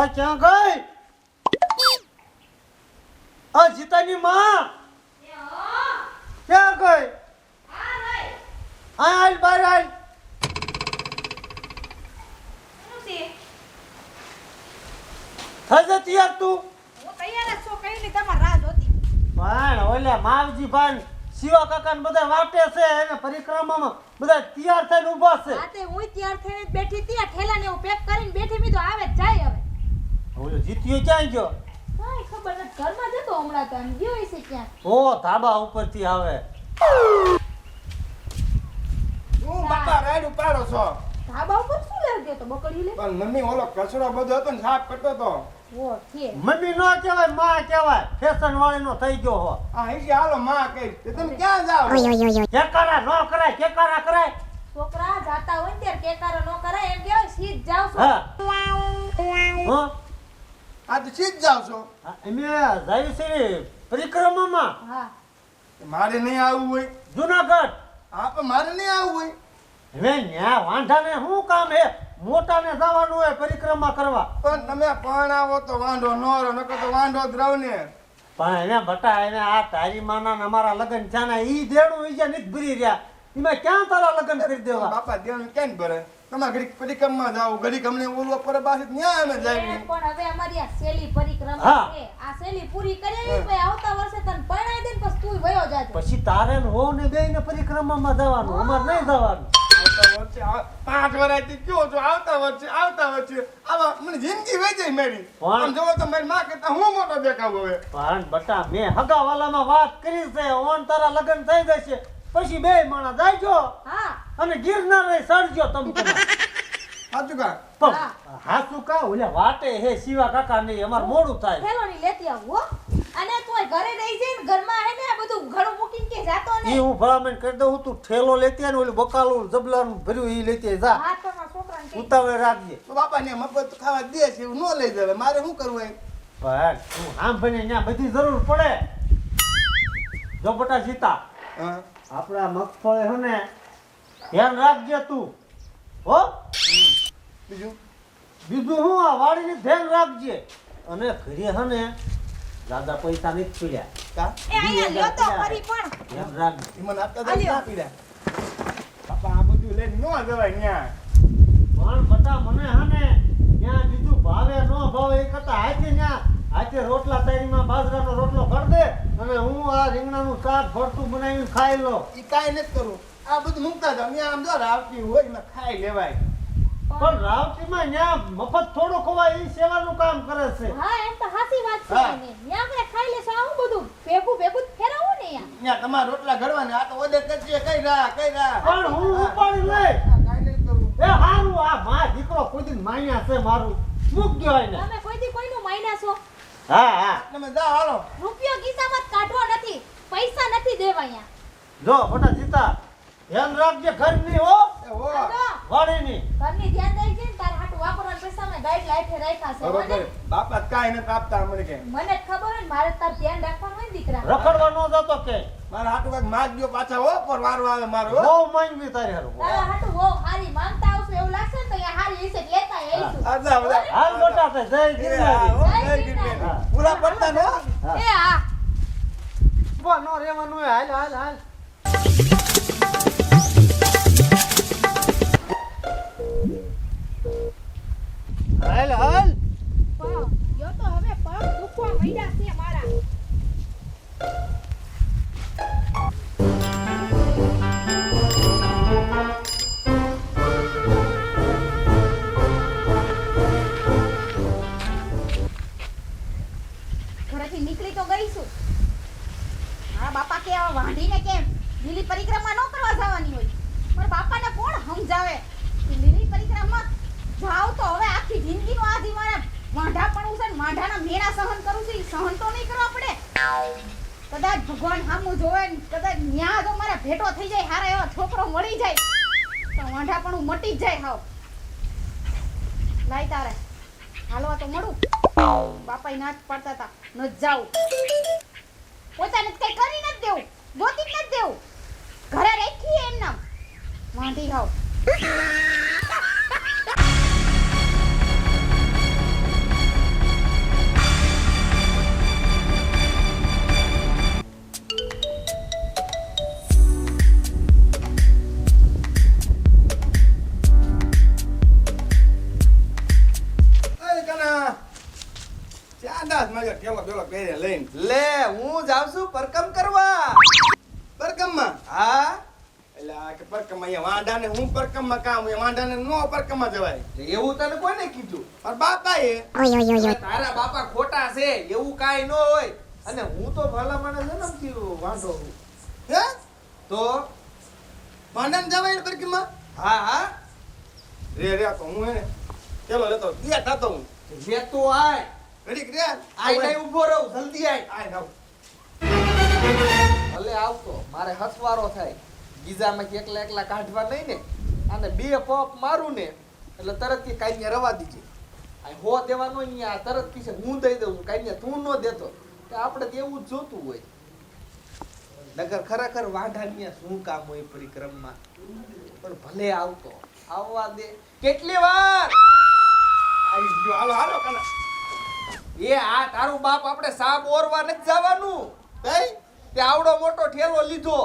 આ ક્યાં ગઈ? આ જીતાની માં? ક્યાં ગઈ? આ આલ બાર આલ થઈ જા તૈયાર તું. પણ ઓલે માવજી ભાઈ શિવા કાકા ને બધા વાટે છે અને પરિક્રમામાં બધા તૈયાર થઈને ઊભા છે. બેઠી ત્યાં આ ઠેલાને હું પેક કરીને બેઠી, મી તો આવે જાય હવે. ઓલો જીત્યો ક્યાં ગયો? કાઈ ખબર નથી. ઘરમાં જતો હમણાં તો આમ ગયો હશે ક્યાં? ઓ ધાબા ઉપરથી આવે. હું બાપા રાઈડ ઉપાડો છો. ધાબા ઉપર શું લેવા ગયો તો? બકડી લે પણ મમ્મી ઓલો કચરો બધો હતો ને સાફ કરતો તો ઓ છે. મમ્મી નો કહેવાયમાં કહેવાય. ફેશન વાળી નો થઈ ગયો હો. આ અહીંથી હાલો માં કહી. તે તમે ક્યાં જાઓ? કેકારા નો કરાય કેકારા કરાય. છોકરા જાતા હોય ને ત્યારે કેકારો નો કરાય. એમ કહેવાય સીધ જાવ છો. હા. હો. આ તો સીધ જાવ છો. અમે જાય છે પરિક્રમામાં. હા. મારે નહીં આવવું હોય. જુનાગઢ. હા પણ મારે નહીં આવવું હોય. હવે ન્યા વાંઢાને શું કામ હે? મોટાને જવાનું હોય પરિક્રમા કરવા. પણ તમે પણ આવો તો વાંધો ન રહો નકર તો વાંધો જ રહો ને. પણ એને બટા એને આ તારી માના અમારા લગ્ન છે ને ઈ દેણું ઈ જે નથી ભરી રહ્યા. એમાં ક્યાં તારા લગ્ન કરી દેવા? બાપા દેવાનું ક્યાં ભરે? તમારે ઘડીક પરિક્રમમાં જાઓ ઘડીક અમને ઓલું પર પાસે ત્યાં અમે જાય પણ હવે અમારી આ શેલી પરિક્રમા છે. આ શેલી પૂરી કરી પછી આવતા વર્ષે તને પરણાઈ દે પછી તું વયો જાજે. પછી તારે ને ને બે ને પરિક્રમામાં જવાનું અમારે નહીં જવાનું. આવતા વર્ષે આ- પાંચ વર્ષથી કયો છો? આવતા વર્ષે આવતા વર્ષે. આવા મને જિંદગી વહી જાય મારી. આમ જોવો તો મારી માં કરતા હું મોટો દેખાવ હવે? પણ બટા મેં હગાવાલામાં વાત કરી છે ઓન તારા લગ્ન થઈ જશે. પછી બે માણા જાયજો હા. અને ગિરનાર સડજો તમે સાચું કા? પણ હા. હાસુ કા? ઓલે વાટે હે શિવા કાકા નહીં અમાર મોડું થાય. થેલોની લેતી આવું હો. અને તોય ઘરે રહી જાય ને ઘરમાં હે ને બધું ઘણું મૂકીને કે જાતો ઈ હું ભલામણ કરી દઉં તું ઠેલો લેતી ને ઓલું બકાલું જબલાનું ભર્યું ઈ લેતી જા. હા છોકરાને ઉતાવળે રાખજે. તો બાપા ને મફત ખાવા દે છે એવું ન લઈ જવે મારે શું કરવું એમ? પણ તું સાંભળીને ત્યાં બધી જરૂર પડે. જો બટા સીતા. હા. આપણા મગફળી હે ને ધ્યાન રાખજે તું. હો? બીજું? બીજું હું આ વાડીને ધ્યાન રાખજે. અને ઘરે હે ને દાદા પૈસા નથી પીડ્યા. કા? એ અહીંયા લ્યો તો ફરી પણ. ધ્યાન રાખજે. મને આપતા તો. ના પીડ્યા. બાપા આ બધું લઈને ન જવાય ન્યા પણ બટા મને હે ને ત્યાં બીજું ભાવે ન ભાવે એ કરતા હાથે ત્યાં હાથે રોટલા તારીમાં બાજરાનો રોટલો કર દે. અને હું આ રીંગણાનું શાક ભરતું બનાવીને ખાઈ લો. ઈ કાંઈ નથી કરું આ બધું મૂકતા ન્યા આમ જો રાવતી હોય એમાં ખાઈ લેવાય. પણ રાવતીમાં ન્યા મફત થોડો ખવાય એ સેવાનું કામ કરે છે. હા એમ તો હાસી વાત છે. ન્યા આપણે ખાઈ લેશું આવું બધું. ભેગું ભેગું ફેરાવું ફેરવવું ને યાર ન્યા તમારા રોટલા ઘડવાના આ તો ઓર્ડર કરજે કઈ રા કઈ રા પણ હું ઉપાડી લઈ કાંઈ નથી કરવું. એ હારું આ માં દીકરો કોઈ માન્યા છે મારું. મૂકજો એને. તમે કોઈ દી કોઈનું માયના છો? હા હા. તમે જાઓ હાલો. રૂપિયો ગીસામાં જ કાઢવો નથી પૈસા નથી દેવા અહીંયા જો બટા જીતા ધ્યાન રાખજે ઘરની હો. હો. વાડીની. ઘરની ધ્યાન રાખજે ને તારે હાટુ વાપરવાના પૈસા મેં ગાઈડ લાઈફે રાખ્યા છે હો ને? બરોબર બાપા કાઈ નથી આપતા મને કે. મને ખબર હોય ને મારે તાર ધ્યાન રાખવાનું હોય ને દીકરા. રખડવા ન જતો કે. મારા હાટુ કાંઈક ગયો પાછા હો પર વારો આવે મારો હો. બહુ માંગવી તારી હારું. તારા હાટુ બહુ હારી માંગતા આવશે એવું લાગશે ને તો અહીંયા હારી હશે એટલે લેતા આવીશું. આ બધા. હાલ મોટા છે જય એ હા, હો, ગિરનારી જય ગિરનારી. હા. પૂરા પડતા ને? એ હા. ઊભા ન રહેવાનું હાલ હાલ હાલ. હાલ હાલ. નીકળી તો ગઈ છું બાપા કે આવા વાંઢીને કેમ લીલી પરિક્રમા ન કરવા જવાની હોય? મારા બાપાને કોણ સમજાવે? લીલી પરિક્રમા જાવ તો હવે આખી જિંદગીનું આ જે મારા વાંઢા પણ છે વાંઢાના મેળા સહન કરું છું સહન તો નહીં કરવા પડે કદાચ ભગવાન સામું જોવે કદાચ ન્યા જો મારા ભેટો થઈ જાય, હારા એવો છોકરો મળી જાય, તો વાંઢા પણ મટી જાય હાવ. લાય તારે. હાલવા તો મળું. બાપા ના જ પડતા હતા ન જાવ પોતાને કઈ કરી નથી દેવું. ગોતી નથી દેવું. ઘરે રાખી એમ નામ વાંધી હાવ. પરકમ કરવા? પરકમમાં? હા? એટલે આ કે પરકમ અહીંયા હું પરકમમાં કામ હોય વાંઢાને નો પરકમમાં જવાય. એવું તને કોને કીધું? પણ બાપા એ તારા બાપા ખોટા છે એવું કાઈ ન હોય. અને હું તો ભલા મને જન્મથી છું. હે. તો? વાંઢાને જવાય ને પરકમમાં? હા હા. રે રે તો હું હે ચલો લેતો ત્યાં થતો હું. જે તું આય. ઘડીક રે આય નહીં ઊભો રહું જલ્દી આય. આય આવતો મારે હસવારો થાય. ગીઝામાંથી એકલા એકલા કાઢવા નહીં ને, અને બે પપ મારું ને, એટલે તરત કે કાંઈ રવા દીજે. આ હો દેવાનો અહીંયા તરત કીશે હું દઈ દઉં, કાંઈ તું ન દેતો. તો આપણે તેવું જ જોતું હોય. નગર ખરેખર વાંઢાની શું કામ હોય પરિક્રમમાં પણ ભલે આવતો, આવવા દે. કેટલી વાર? આવી એ આ તારું બાપ આપણે સાપ ઓરવા નથી જવાનું. કઈ તે આવડો મોટો ઠેલો લીધો.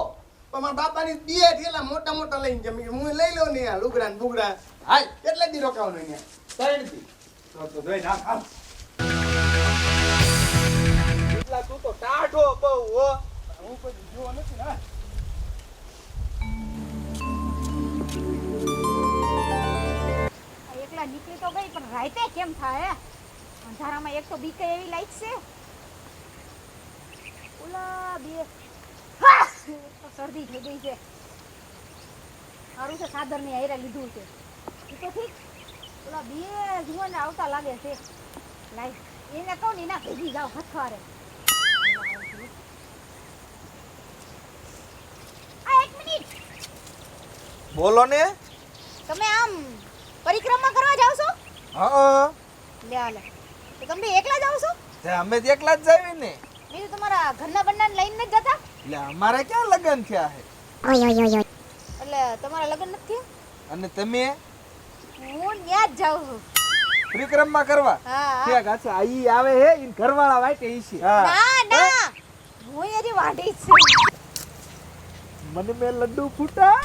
પણ મારા બાપાની બે ઠેલા મોટા મોટા લઈને જમી હું લઈ લઉં ને આ લુગડા ને બુગડા. હાલ એટલે દી રોકાવાનું અહીંયા? ત્રણ તો જોઈ નાખ હાલ હો. હું કોઈ જોવો નથી એકલા નીકળી તો ગઈ, પણ રાતે કેમ થાય? અંધારામાં એક તો બીકે એવી લાઈટ છે? ઓલા બે શરદી થઈ ગઈ છે. સારું છે સાદર ને આયરા લીધું છે. એ તો ઠીક? ઓલા બે જુઓ ને આવતા લાગે છે. લાઈ એને કહું ને એના ભેગી જાઓ હથવારે. બોલો ને. તમે આમ પરિક્રમા કરવા જાવ છો? હા. લે લે તમે એકલા જાવ છો? અમે એકલા જ જાવી ને. બીજું તમારા ઘરના બંને લઈને નથી જતા? એટલે અમારે ક્યાં લગન થયા છે? એટલે તમારા લગન નથી અને તમે? હું ત્યાં જ જાઉં છું. પરિક્રમા કરવા? હા હા. ઠીક અચ્છા આવે હે ઈન ઘરવાળા વાટે ઈ છે. ના ના. હું વાઢી જ છું. મને મે લડ્ડુ ફૂટા.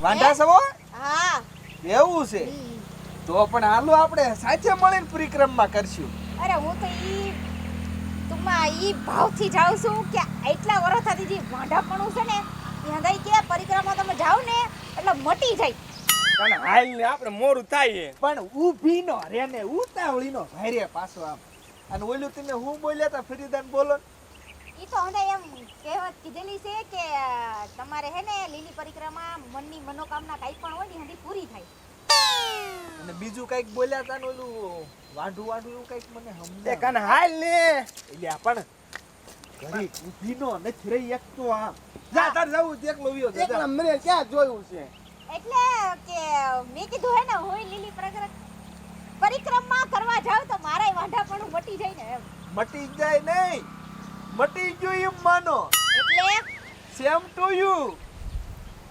વાંઢા સવો? હા. એવું છે? તો પણ હાલો આપણે સાથે મળીને પરિક્રમા કરશું. અરે હું તો ઈ ટૂંકમાં એ ભાવથી જાઉં છું કે એટલા વર્ષથી જે વાંઢાપણું છે ને એ ગઈ કે પરિક્રમા તમે જાઓ ને એટલે મટી જાય. પણ હાલ ને આપણે મોડું થાય. પણ ઊભી નો રે ને ઉતાવળી નો ભાઈ પાછો આમ. અને ઓલું તમે હું બોલ્યા તા ફરીદાન બોલો એ તો હંધાઈ એમ કહેવત કીધેલી છે કે તમારે હે ને લીલી પરિક્રમા મનની મનોકામના કાંઈ પણ હોય ને હજી પૂરી થાય. અને બીજું કંઈક બોલ્યા તા ઓલું વાંઢું વાંઢું એવું કંઈક મને એ સમજાય હાલ ને. એટલે પણ ઘડી ઊભી નો નથી રહી એક તો આમ. જા તાર જવું દેખ લોવ્યો વિયો જા, એકલા ક્યાં જોયું છે? એટલે કે મેં કીધું હે ને હોય લીલી પરિક્રમા પરિક્રમા કરવા જાવ તો મારાય વાંઢાપણું મટી જાય ને એમ. મટી જાય નહીં. મટી ગયું એમ માનો. એટલે સેમ ટુ યુ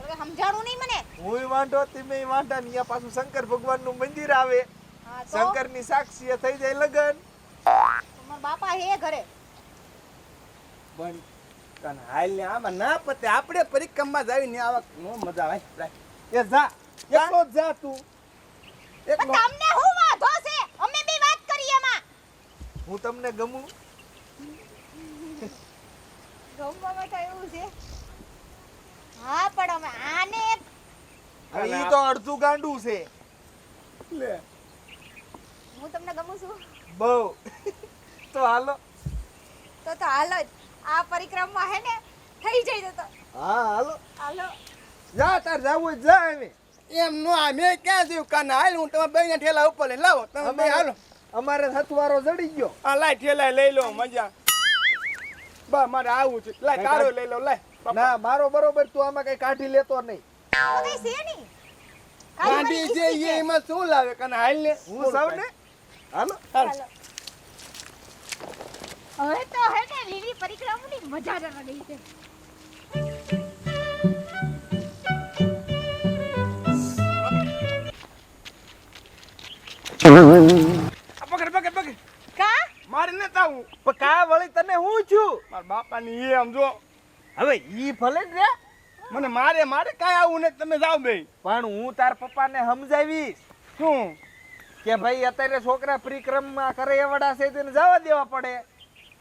હવે સમજાણું નહીં મને. હું વાંઢો તમે વાંઢા ને પાછું શંકર ભગવાનનું મંદિર આવે. શંકરની સાક્ષી થઈ જાય લગન. તમારા બાપા હે ઘરે. પણ કાને હાલ ને આમાં ના પતે. આપણે પરિક્રમા જાવી ને આવા નો મજા આવે. એ જા. એકલો જા. તું એકલો તમને હું વાંધો છે? અમે બે વાત કરીએ એમાં. હું તમને ગમું? ગમવા માટે એવું છે. હા પણ અમે આને હવે ઈ તો અડધું ગાંડું છે. લે. હું તમને ગમું છું? બહુ. તો હાલો. તો તો હાલો આ પરિક્રમા હે ને થઈ જાય તો હા હાલો. હાલો. જા તાર જાવું જા હવે એમ નો આ મેં ક્યાં જોયું કાને હાલ હું તમે બેને ઠેલા ઉપર લઈ લાવો. તમે બે હાલો. અમારે સતવારો જડી ગયો. આ લાય ઠેલા લઈ લો મજા. બા મારે આવું છે. લાય કારો લઈ લો લાય. ના મારો બરોબર તું આમાં કઈ કાઢી લેતો નહીં. કાઢી છે એ એમાં શું લાવે? કને હાલ ને હું સૌ ને હાલો. હાલો. હવે તો હે ને લીલી પરિક્રમાની મજા જ અલગ છે. આ પકડ પકડ પકડ. કા? મારે ન તાવું પણ કા વળી તને હું છું? મારા બાપાની એ આમ જો હવે ઈ ભલે જ રે. મને મારે મારે કાંઈ આવું ને તમે જાઓ બે પણ હું તાર પપ્પાને સમજાવીશ શું? કે ભાઈ અત્યારે છોકરા પરિક્રમા કરે એવડા છે તેને જવા દેવા પડે.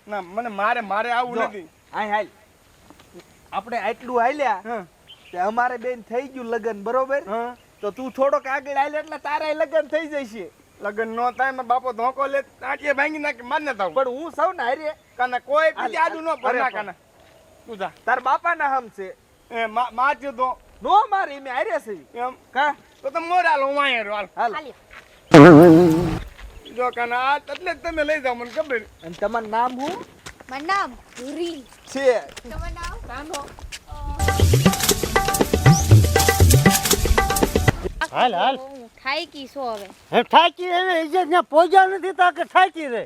ના મને મારે મારે આવું નથી. હાય હાલ આપણે આટલું હાલ્યા તે અમારે બેન થઈ ગયું લગ્ન બરોબર? તો તું થોડોક આગળ હાલ એટલે તારા લગ્ન થઈ જશે. લગન નો થાય મારો બાપો ધોકો લે આંટીએ ભાંગી નાખી માન ને પણ હું સૌ ને હારે કાના કોઈ બીજી આડું નો અરે કાના. તું જા તાર બાપાના હમ છે. એ મા મારજો તો નો મારી મેં આરે છે. એમ. કા? તો તમે મોર હાલો હું અહીંયા હાલ. હાલ. જો કાના આ એટલે તમે લઈ જાવ મને ખબર. અને તમારું નામ હું? મારું નામ ભૂરી છે. તમારું નામ? કાનો હાલ હાલ. થાકી છો હવે. હે થાકી એને ઇજ્જત ત્યાં પોજા નથી તા કે થાકી રે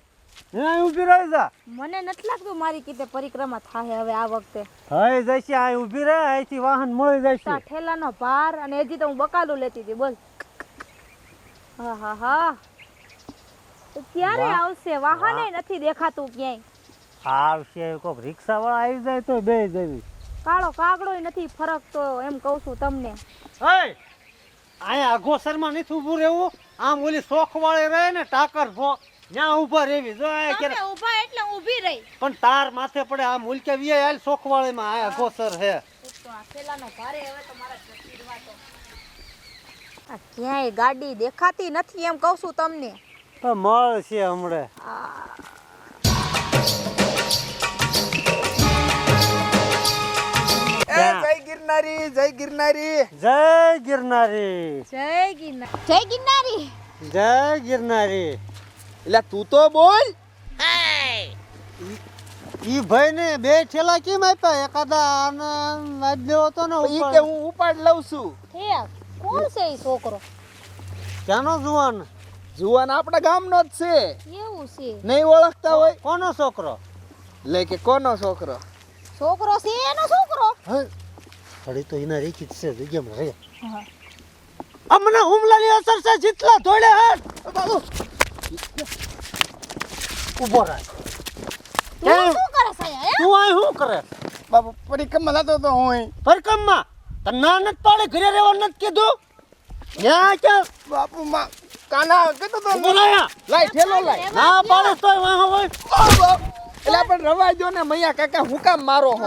ત્યાં ઊભી રહે જા મને નથી લાગતું મારી કીતે પરિક્રમા થાય હવે આ વખતે. હય જશે આ ઊભી રહે અહીંથી વાહન મળી તા જશે ઠેલાનો ભાર અને હજી તો હું બકાલું લેતી હતી બોલ. હા હા હા. ક્યારે આવશે? વાહને નથી દેખાતું ક્યાંય. આવશે કોક રિક્ષા વાળા આવી જાય તો બે જવી. કાળો કાગડો નથી ફરકતો એમ કહું છું તમને. હય અહીંયા અઘોસરમાં નથી ઊભું રહેવું? આમ ઓલી શોખ વાળી રહે ને ટાકર ભો ત્યાં ઊભા રહેવી. જો આ કે ઊભા એટલે ઊભી રહી. પણ તાર માથે પડે આ મુલકે વીએ આલ સોખવાળે માં આ ગોસર હે. તો આ થેલાનો ભારે હવે તો મારા જતી તો. આ ક્યાંય ગાડી દેખાતી નથી એમ કહું છું તમને. તો છે હમણે. જય ગિરનારી જય ગિરનારી. જય ગિરનારી. જય ગિરનાર. જય ગિરનારી. જય ગિરનારી. એટલે તું તો બોલ. ઈ ભાઈ ને બે ઠેલા કેમ આપ્યા? એકાદા આને આપી દેવો તો ને ઈ કે હું ઉપાડ લઉં છું. ઠેક કોણ છે ઈ છોકરો? ક્યાંનો જુવાન? જુવાન આપણા ગામનો જ છે. એવું છે. નહીં ઓળખતા હોય? કોનો છોકરો? લે કે કોનો છોકરો? છોકરો છે એનો છોકરો? હે. તો એના રેખી જ છે જગ્યામાં રહે અમને હુમલાની અસર છે જીતલા ધોળે હાથ. બાબુ. ઊભો રાખ. તું શું કરે છે હે? તું અહીં શું કરે? બાપુ પરિક્રમા થતો તો હું અહીં. તને ના નથી પાડે? ઘરે રહેવા નથી કીધું? ન્યા ક્યાં? બાપુ માં કાના કહેતો તો ઊભો રહ્યા ઠેલો લાય. ના પાડે તોય વાહ હોય. એટલે પણ જો ને મૈયા કાકા હું કામ મારો હો?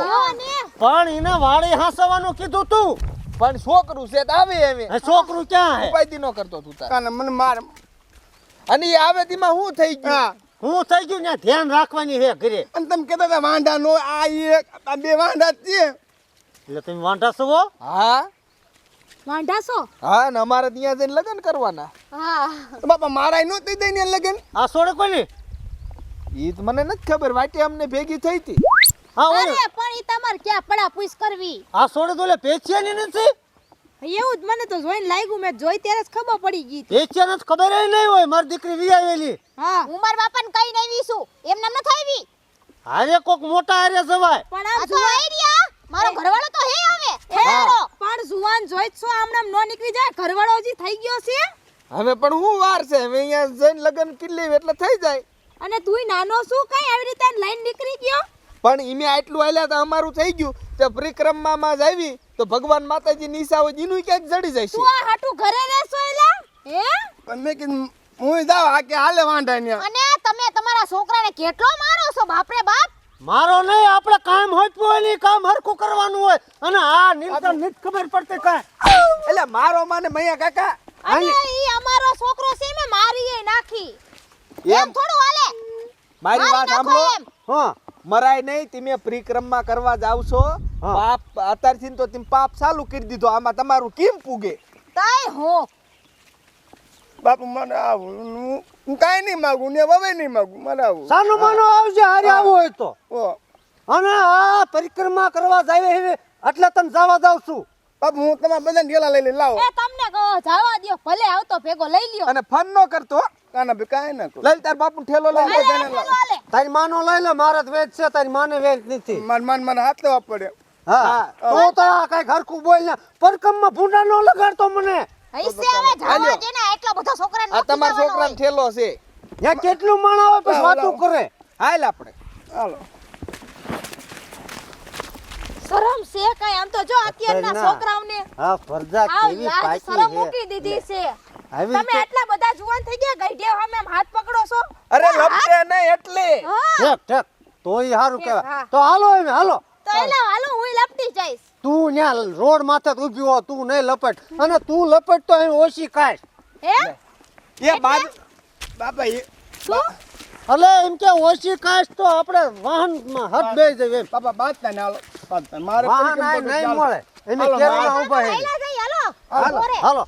પણ એને વાળી હાંસવાનું કીધું તું. પણ છોકરું છે તો આવે એમ એ છોકરું ક્યાં ઉપાય નો કરતો તું તાર. મને માર અને એ આવે તેમાં હું થઈ ગયું? હું. થઈ ગયું ત્યાં ધ્યાન રાખવાની હે ઘરે. અને તમે કહેતા હતા વાંઢા નો આ એક આ બે વાંઢા જ છે. એટલે તમે વાંઢા છો હા? વાંઢાસો હા ને અમારે ત્યાં જઈને લગ્ન કરવાના. હા. બાપા મારા નો થઈ દઈ ને લગન? આ છોડે કોની? ઈ તો મને નથી ખબર વાટે અમને ભેગી થઈ હતી. હા અરે પણ ઈ તમારે ક્યાં પડા પૂછ કરવી? આ છોડે તો ઓલે પેચિયાની નથી? એવું જ મને તો જોઈને લાગ્યું મેં જોઈ ત્યારે જ ખબર પડી ગઈ એ ત્યારે જ ખબર ય નહીં હોય મારી દીકરી વિયાવેલી હા. હું મારા બાપાને કઈ નહીં વીસું એમ નામ ન થાવી હારે કોક મોટા હારે જવાય. પણ આ તો આઈડિયા મારો ઘરવાળો તો હે હવે. ઠેરો પણ જુવાન જોઈ છો આમ નામ નો નીકળી જાય. ઘરવાળો હજી થઈ ગયો છે? હવે પણ હું વાર છે? હવે અહીંયા જઈને લગ્ન કિલ્લી એટલે થઈ જાય. અને તુંય નાનો શું કઈ આવી રીતે લાઈન નીકળી ગયો? પણ ઈમે આટલું હાલ્યા તો અમારું થઈ ગયું. તે પરિક્રમામાં જ આવી તો ભગવાન માતાજી નિશા હોય જીનું ક્યાંક જડી જાય તું આ હાટુ ઘરે રહેશો એલા? હે? પણ મેં કીધું હું જાવ આ કે હાલે વાંઢા ને અને તમે તમારા છોકરાને કેટલો મારો છો બાપરે બાપ? મારો નહીં આપણે કામ હોતું હોય ને ઈ કામ હરખું કરવાનું હોય. અને આ નીલકંઠ નથી ખબર પડતી કાય એટલે મારો માને મૈયા કાકા અને ઈ અમારો છોકરો છે મે મારી એ નાખી. એમ? થોડું હાલે. મારી વાત સાંભળો. એમ. હા. મરાય નહીં તમે પરિક્રમા કરવા જાવ છો. પાપ અત્યારથી તો તમે પાપ ચાલુ કરી દીધો. આમાં તમારું કેમ પૂગે? તાય હો. બાપુ મને આવું. હું- કાંઈ નહીં માગું ને હવે નહીં માગું. મને આવું. સાનો માનો આવજે હારે આવું હોય તો. અને આ પરિક્રમા કરવા જાય હવે એટલે તમે જવા જાવ છું. બાપુ હું તમારા બધાને ઢેલા લઈ લઈ લાવો. એ તમને કહો જવા દ્યો. ભલે આવતો ભેગો લઈ લ્યો. અને ફન નો કરતો કાના બે કાંઈ ના લઈ તાર બાપુ ઠેલો લઈ લે. ચાલો, તારી માનો લઈ લે મારે તો વેચ છે તારી માને વેચ નથી. મન મન મને હાથ લેવા પડે. હા. તો તો આ કઈ હરખું બોલ ને. પરકમમાં ભૂંડા નો લગાડતો મને. એટલા બધા છોકરાને આ તમારા છોકરાનો. ઠેલો છે. ત્યાં કેટલું માણ આવે પછી વાતું કરે? હાલ. આપણે. હાલો. શરમ છે કઈ? આમ તો જો અત્યારના. છોકરાઓને હા ફરજા કેવી લાજ શરમ મૂકી દીધી છે. આવી તમે એટલા બધા જુવાન થઈ ગયા ગઈઢે સામે હાથ પકડો છો. અરે લપટે નહીં એટલે. ઠેક ઠેક. તો ઈ સારું હા. કહેવાય. તો હાલો એમ હાલો. તો એલા હાલો હું લપટી જઈશ. તું ન્યા રોડ માથે જ ઊભી હો તું નહીં લપટ. અને તું લપટ તો અહીં ઓછી કાશ હે? એ બાજુ બાપા એ શું? એટલે એમ કે ઓછી કાશ તો આપણે વાહનમાં હટ બે જઈએ એમ. બાપા બાદ ને હાલો. ને. મારે વાહન નહીં મળે. એને હાલો, ઊભા હે. હાલો. હાલો.